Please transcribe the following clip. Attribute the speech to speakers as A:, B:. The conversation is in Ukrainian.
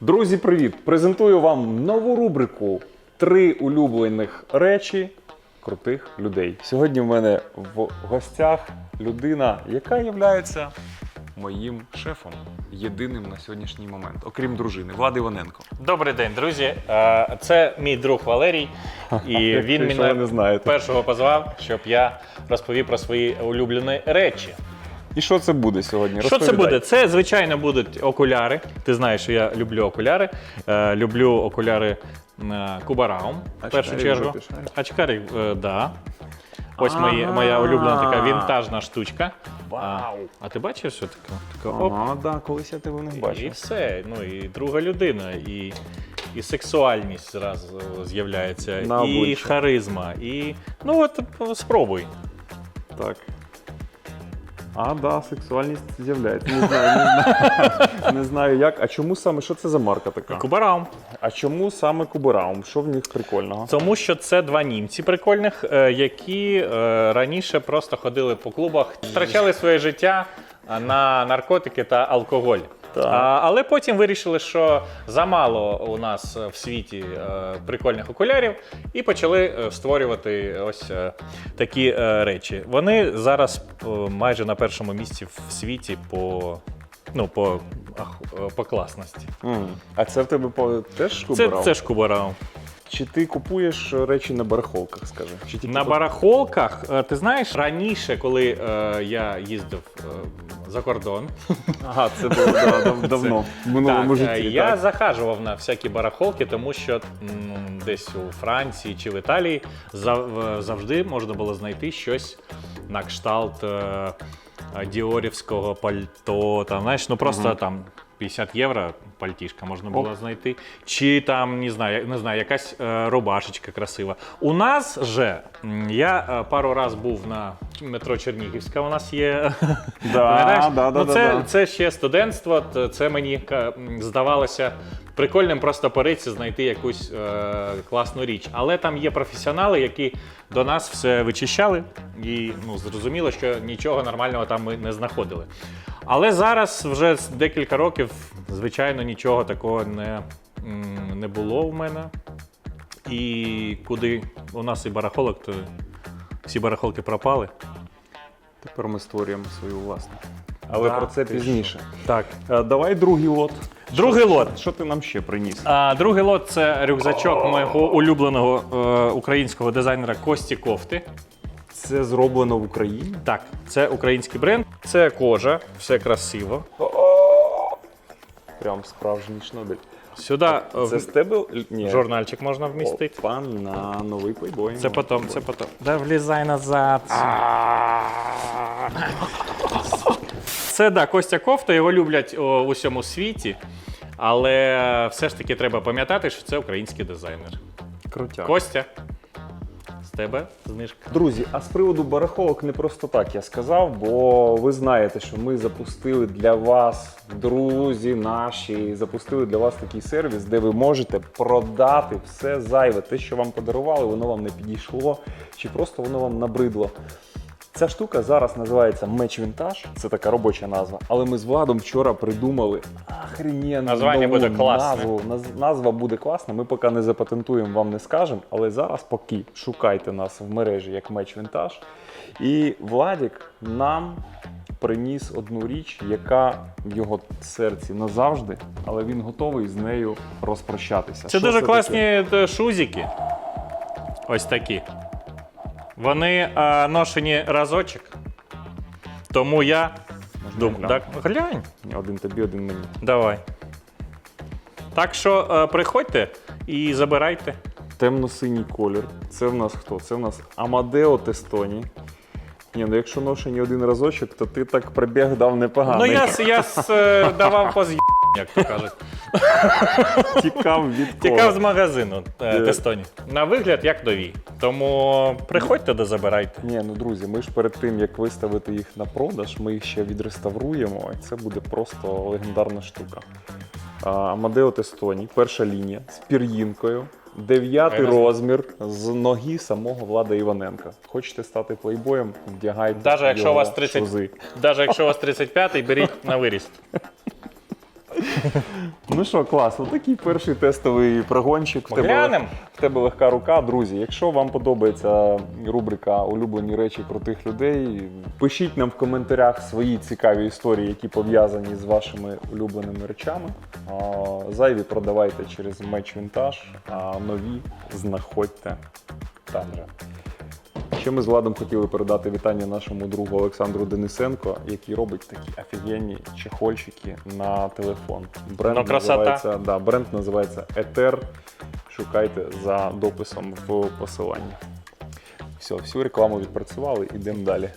A: Друзі, привіт! Презентую вам нову рубрику Три улюблених речі крутих людей. Сьогодні в мене в гостях людина, яка є моїм шефом, єдиним на сьогоднішній момент, окрім дружини, Влад Іваненко.
B: Добрий день, друзі. Е, Це мій друг Валерій, і він мене першого позвав, щоб я розповів про свої улюблені речі.
A: І що це буде сьогодні?
B: Що це буде? Це, звичайно, будуть окуляри. Ти знаєш, що я люблю окуляри. Е, люблю окуляри е, Кубараум, в першу чергу. Очкарі, е, да. Ось мої, моя улюблена така вінтажна штучка. А,
A: Вау!
B: а ти бачиш, що таке? Така, оп,
A: Ага, да, колись я тебе не
B: І
A: бачив.
B: все. Ну і друга людина, і, і сексуальність зразу з'являється,
A: На
B: і
A: обличчі.
B: харизма, і. Ну от спробуй.
A: Так. А, да, сексуальність з'являється. Не знаю, не знаю, не знаю як. А чому саме? Що це за марка така?
B: Кубараум.
A: А чому саме Кубераум? Що в них прикольного?
B: Тому що це два німці прикольних, е, які е, раніше просто ходили по клубах, втрачали своє життя е, на наркотики та алкоголь.
A: Так.
B: А, але потім вирішили, що замало у нас в світі е, прикольних окулярів, і почали е, створювати ось е, такі е, речі. Вони зараз е, майже на першому місці в світі по. Ну, по, ах, е, по класності.
A: М. А це в тебе по... теж
B: Це, це ж Кубараум.
A: Чи ти купуєш речі на барахолках, скажи? Чи тільки
B: На
A: тут?
B: барахолках, е, ти знаєш, раніше, коли е, я їздив е, за кордон,
A: Ага, це було да, дав- давно, в минулому
B: так, е,
A: житті.
B: я
A: так?
B: захажував на всякі барахолки, тому що м, десь у Франції чи в Італії зав- завжди можна було знайти щось на кшталт е, е, діорівського пальто. Там, знаєш, ну просто там 50 євро пальтішка можна було знайти. Чи там, не знаю, не знаю, якась е, рубашечка красива. У нас же я е, пару раз був на метро Чернігівська. У нас є. Пам'ятаєш?
A: да, да,
B: ну,
A: да,
B: це,
A: да.
B: це ще студентство. т- Це мені ка- м, здавалося прикольним просто по знайти якусь е, класну річ. Але там є професіонали, які до нас все вичищали, і ну, зрозуміло, що нічого нормального там ми не знаходили. Але зараз вже декілька років, звичайно, нічого такого не, не було в мене. І куди у нас і барахолок, то всі барахолки пропали.
A: Тепер ми створюємо свою власну. Але
B: Да,
A: про це пізніше.
B: Так.
A: Е, Давай другий лот.
B: Другий
A: Що-
B: лот.
A: Що ти нам ще приніс?
B: А, другий лот це рюкзачок моєго улюбленого е, українського дизайнера Кості Кофти.
A: Це зроблено в Україні.
B: Так, це український бренд, це кожа, все красиво.
A: Прям справжній шнобель.
B: Сюди е,
A: Це з тебе? Ні.
B: журнальчик можна вмістити.
A: Опа, на новий плейбой.
B: Це потім, це потім. Да влізай назад. Це да, Костя Кофта, його люблять о, в усьому світі. Але все ж таки треба пам'ятати, що це український дизайнер.
A: Крутяк.
B: Костя, тебе знижка.
A: Друзі, а з приводу барахолок не просто так я сказав, бо ви знаєте, що ми запустили для вас, друзі наші, запустили для вас такий сервіс, де ви можете продати все зайве, те, що вам подарували, воно вам не підійшло, чи просто воно вам набридло. Ця штука зараз називається Меч Вінтаж, це така робоча назва. Але ми з Владом вчора придумали охрененну
B: Названня
A: нову
B: буде класне.
A: назву. Наз- Назва буде класна. Ми поки не запатентуємо, вам не скажемо. Але зараз поки шукайте нас в мережі як Меч Вінтаж. І Владік нам приніс одну річ, яка в його серці назавжди, але він готовий з нею розпрощатися.
B: Це
A: Що
B: дуже
A: таке?
B: класні е, шузики. Ось такі. Вони е, ношені разочок. Тому я думаю, так, глянь,
A: Один тобі, один мені.
B: давай. Так що е, приходьте і забирайте.
A: Темно-синій колір. Це в нас хто? Це в нас Амадео Тестоні. Ні, ну якщо ношені один разочок, то ти так прибіг дав непоганий.
B: Ну я, с- я с, е, давав по з'їб, як то кажуть.
A: тікав від
B: Тікав
A: кого?
B: з магазину е. Тестоні. На вигляд як нові. Тому приходьте да забирайте.
A: Ні, ну друзі, ми ж перед тим як виставити їх на продаж, ми їх ще відреставруємо, і це буде просто легендарна штука. А, Амадео Тестоні, перша лінія з пір'їнкою, дев'ятий розмір з ноги самого Влада Іваненка. Хочете стати плейбоєм, вдягайте.
B: Даже якщо у вас 30
A: шузи.
B: Навіть якщо у вас 35-й, беріть на виріст.
A: Ну що, класно, такий перший тестовий прогончик. В тебе, в тебе легка рука. Друзі, якщо вам подобається рубрика Улюблені речі крутих людей, пишіть нам в коментарях свої цікаві історії, які пов'язані з вашими улюбленими речами. Зайві продавайте через меч вінтаж, а нові знаходьте там же. Ще ми з Владом хотіли передати вітання нашому другу Олександру Денисенко, який робить такі офігенні чехольчики на телефон. Бренд
B: Ну, красота.
A: називається, да, бренд називається Етер. Шукайте за дописом в посиланні. Все, всю рекламу відпрацювали, ідемо далі.